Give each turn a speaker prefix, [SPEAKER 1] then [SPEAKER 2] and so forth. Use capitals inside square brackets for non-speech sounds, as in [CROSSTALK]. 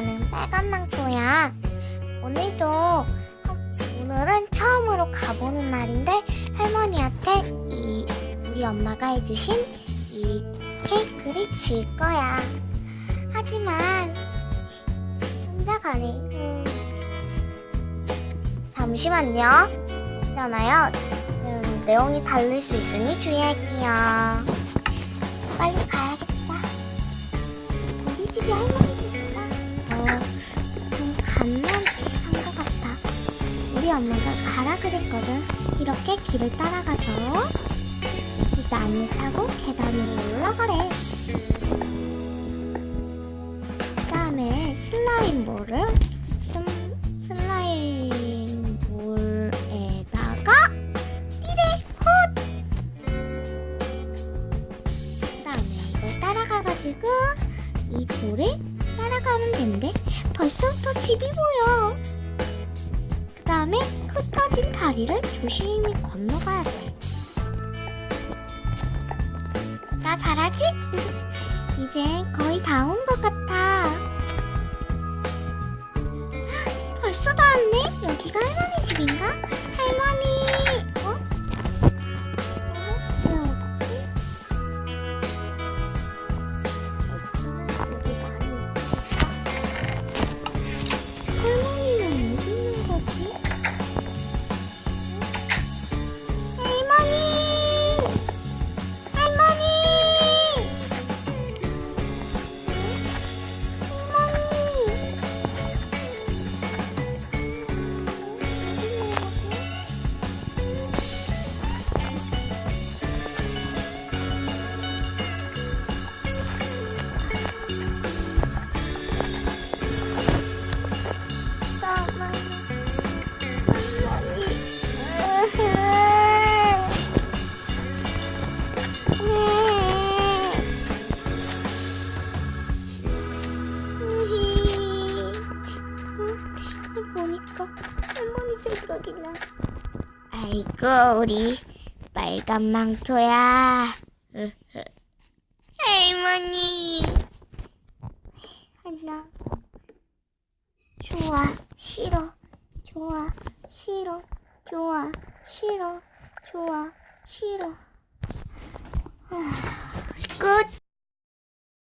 [SPEAKER 1] 나는 빨간 망토야. 오늘도 어, 오늘은 처음으로 가보는 날인데 할머니한테 이 우리 엄마가 해주신 이 케이크를 줄 거야. 하지만 혼자 가래. 음. 잠시만요. 있잖아요. 좀 내용이 다를 수 있으니 주의할게요. 빨리 가야겠다. 우리 집이 할머니 엄마가 가라 그랬거든. 이렇게 길을 따라가서 계단을 타고 계단 으로 올라가래. 그 다음에 슬라임볼을 슬, 슬라임볼에다가 이래 헛! 그 다음에 이걸 따라가가지고 이 돌을 따라가면 된대. 벌써부터 집이 보여. 흩어진 다리를 조심히 건너가야 돼. 나 잘하지? [LAUGHS] 이제 거의 다 온 것 같아. [GASPS] 벌써 다 왔네? 여기가 할머니 집인가? 할머니! 보니까 할머니 생각이 나. 아이고 우리 빨간 망토야. [LAUGHS] 할머니. 하나. 좋아 싫어 좋아 싫어 좋아 싫어 좋아 싫어. 아, 끝